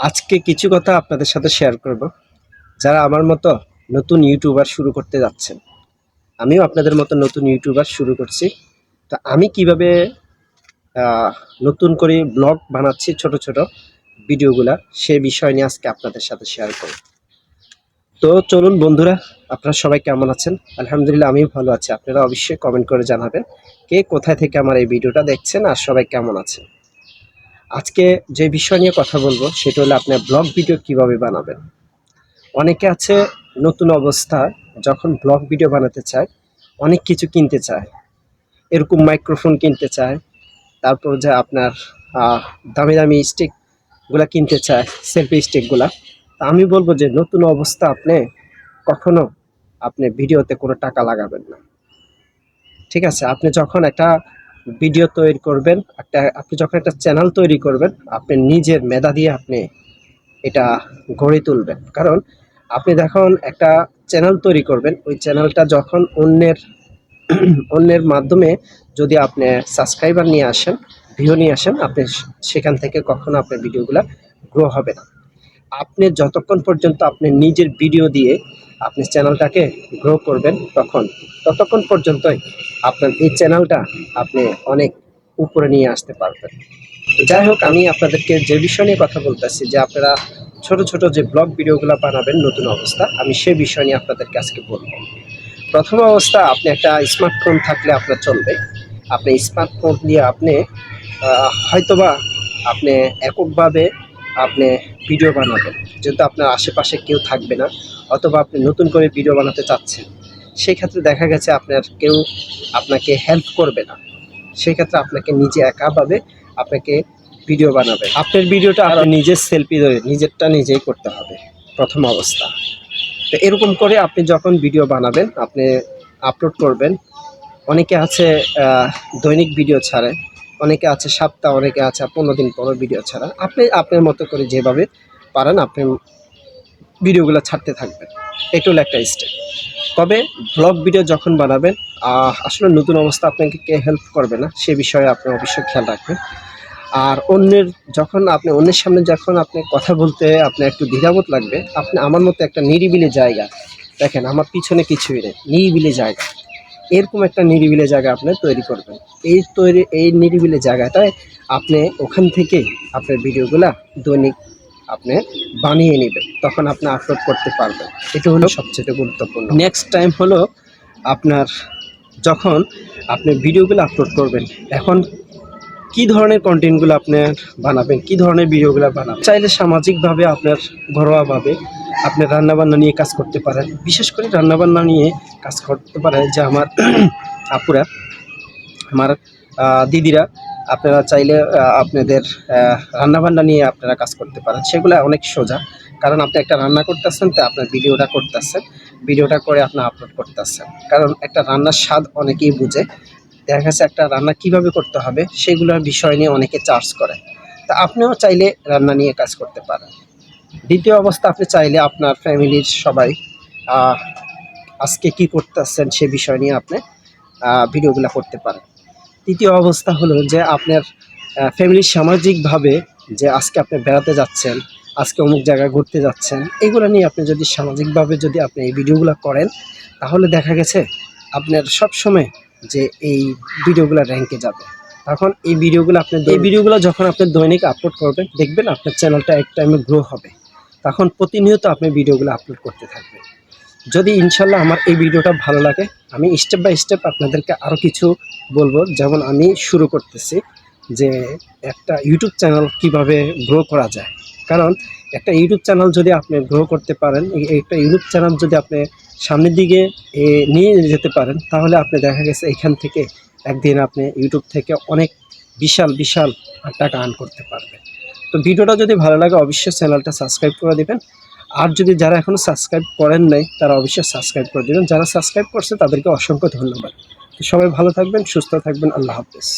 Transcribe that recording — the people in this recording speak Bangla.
আজকে কিছু কথা আপনাদের সাথে শেয়ার করব। যারা আমার মতো নতুন ইউটিউবার শুরু করতে যাচ্ছেন, আমিও আপনাদের মতো নতুন ইউটিউবার শুরু করছি। তো আমি কীভাবে নতুন করে ব্লগ বানাচ্ছি ছোট ছোট ভিডিওগুলা, সে বিষয় নিয়ে আজকে আপনাদের সাথে শেয়ার করব। তো চলুন বন্ধুরা, আপনারা সবাই কেমন আছেন? আলহামদুলিল্লাহ, আমিও ভালো আছি। আপনারা অবশ্যই কমেন্ট করে জানাবেন কে কোথায় থেকে আমার এই ভিডিওটা দেখছেন আর সবাই কেমন আছেন? আজকে যে বিষয় নিয়ে কথা বলব, সেটা হলো আপনার ব্লগ ভিডিও কীভাবে বানাবেন। অনেকে আছে নতুন অবস্থা, যখন ব্লগ ভিডিও বানাতে চায়, অনেক কিছু কিনতে চায়। এরকম মাইক্রোফোন কিনতে চায়, তারপর যে আপনার দামি দামি স্টিকগুলা কিনতে চায় সেলফি স্টিকগুলা তা আমি বলব যে নতুন অবস্থা আপনি কখনো আপনি ভিডিওতে কোনো টাকা লাগাবেন না। ঠিক আছে? আপনি যখন একটা ভিডিও তৈরি করবেন, একটা, আপনি যখন একটা চ্যানেল তৈরি করবেন, আপনি নিজের মেধা দিয়ে আপনি এটা গড়ে তুলবেন। কারণ আপনি যখন একটা চ্যানেল তৈরি করবেন, ওই চ্যানেলটা যখন অন্যের অন্যের মাধ্যমে যদি আপনি সাবস্ক্রাইবার নিয়ে আসেন, ভিউ নিয়ে আসেন, আপনি সেখান থেকে কখনো আপনার ভিডিওগুলো গ্রো হবে না। আপনি যতক্ষণ পর্যন্ত আপনি নিজের ভিডিও দিয়ে আপনি চ্যানেলটাকে গ্রো করবেন তখন। ততক্ষণ পর্যন্তই আপনার এই চ্যানেলটা আপনি অনেক উপরে নিয়ে আসতে পারবেন। যাই হোক, আমি আপনাদেরকে যে বিষয় নিয়ে কথা বলতেছি, যে আপনারা ছোট ছোট যে ব্লগ ভিডিওগুলো বানাবেন নতুন অবস্থা, আমি সে বিষয় নিয়ে আপনাদেরকে আজকে বলব। প্রথম অবস্থা, আপনি একটা স্মার্টফোন থাকলে আপনার চলবে। আপনি স্মার্টফোন দিয়ে আপনি হয়তোবা আপনি এককভাবে আপনি ভিডিও বানাবেন। যেহেতু আপনার আশেপাশে কেউ থাকবে না অথবা আপনি নতুন করে ভিডিও বানাতে চাচ্ছেন সেই ক্ষেত্রে দেখা গেছে আপনার কেউ আপনাকে হেল্প করবে না। সেই ক্ষেত্রে আপনাকে নিজে একাভাবে আপনাকে ভিডিও বানাবে। আপনার ভিডিওটা আপনার নিজের সেলফি ধরে নিজেরটা নিজেই করতে হবে প্রথম অবস্থা। তো এরকম করে আপনি যখন ভিডিও বানাবেন আপনি আপলোড করবেন অনেকে আছে দৈনিক ভিডিও ছাড়ে অনেকে আছে, সপ্তাহ অনেকে আছে, পনেরো দিন পর ভিডিও ছাড়া। আপনি, আপনার মতো করে যেভাবে পারেন, আপনি ভিডিওগুলো ছাড়তে থাকবেন। এটা হলো একটা স্টেপ তবে ব্লগ ভিডিও যখন বানাবেন আসলে নতুন অবস্থা আপনাকে কে হেল্প করবে না, সে বিষয়ে আপনি অবশ্যই খেয়াল রাখবেন। আর অন্যের যখন আপনি, অন্যের সামনে যখন আপনি কথা বলতে আপনার একটু দ্বিধাবোধ লাগবে, আপনি আমার মতো একটা নিরিবিলি জায়গা, দেখেন আমার পিছনে কিছুই নেই, নিরিবিলি জায়গা। এরকম একটা নিরিবিলি জায়গা আপনি তৈরি করবেন। এই তৈরি, এই নিরিবিলি জায়গাটায় আপনি ওখান থেকে আপনার ভিডিওগুলা দৈনিক আপনি বানিয়ে নেবেন। তখন আপনি আপলোড করতে পারবেন। এটা হলো সবচেয়ে গুরুত্বপূর্ণ। নেক্সট টাইম হলো আপনার যখন আপনি ভিডিওগুলো আপলোড করবেন, এখন কি ধরনের কন্টেন্টগুলো আপনার বানাবেন, কি ধরনের ভিডিওগুলো বানাবেন? চাইলে সামাজিকভাবে আপনার ঘরোয়াভাবে আপনি রান্নাবান্না নিয়ে কাজ করতে পারেন। বিশেষ করে রান্নাবান্না নিয়ে কাজ করতে পারেন যে আমার আপুরা, আমার দিদিরা, আপনারা চাইলে আপনাদের রান্নাবান্না নিয়ে আপনারা কাজ করতে পারেন। সেগুলো অনেক সোজা। কারণ আপনি একটা রান্না করতেছেন, তো আপনার ভিডিওটা করতেছেন, ভিডিওটা করে আপনি আপলোড করতেছেন। কারণ একটা রান্নার স্বাদ অনেকেই বুঝে। দেখা গেছে একটা রান্না কীভাবে করতে হবে, সেগুলোর বিষয় নিয়ে অনেকে চার্জ করে। তা আপনিও চাইলে রান্না নিয়ে কাজ করতে পারেন। দ্বিতীয় অবস্থা আপনি চাইলে আপনার ফ্যামিলির সবাই আজকে কি করতেছেন সে বিষয় নিয়ে আপনি ভিডিওগুলো করতে পারেন। তৃতীয় অবস্থা হলো যে আপনার ফ্যামিলির সামাজিকভাবে যে আজকে আপনি বেড়াতে যাচ্ছেন আজকে অমুক জায়গায় ঘুরতে যাচ্ছেন এগুলো নিয়ে আপনি যদি সামাজিকভাবে যদি আপনি এই ভিডিওগুলো করেন তাহলে দেখা গেছে আপনার সব সময় যে এই ভিডিওগুলো র্যাঙ্কে যাবে। তখন এই ভিডিওগুলো আপনি এই ভিডিওগুলো যখন আপনি দৈনিক আপলোড করবেন দেখবেন আপনার চ্যানেলটা এক টাইমে গ্রো হবে। তখন প্রতিনিয়ত আপনি ভিডিওগুলো আপলোড করতে থাকবেন। যদি ইনশাল্লাহ আমার এই ভিডিওটা ভালো লাগে, আমি স্টেপ বাই স্টেপ আপনাদেরকে আরও কিছু বলব। যেমন আমি শুরু করতেছি যে একটা ইউটিউব চ্যানেল কীভাবে গ্রো করা যায়। কারণ একটা ইউটিউব চ্যানেল যদি আপনি গ্রো করতে পারেন একটা ইউটিউব চ্যানেল যদি আপনি সামনের দিকে নিয়ে যেতে পারেন, তাহলে আপনি দেখা গেছে এখান থেকে একদিন আপনি ইউটিউব থেকে অনেক বিশাল বিশাল টাকা আর্ন করতে পারবেন। তো ভিডিওটা যদি ভালো লাগে, অবশ্যই চ্যানেলটা সাবস্ক্রাইব করে দেবেন। আর যদি যারা এখনও সাবস্ক্রাইব করেন নাই, তারা অবশ্যই সাবস্ক্রাইব করে দেবেন। যারা সাবস্ক্রাইব করছে, তাদেরকে অসংখ্য ধন্যবাদ। সবাই ভালো থাকবেন, সুস্থ থাকবেন। আল্লাহ হাফেজ।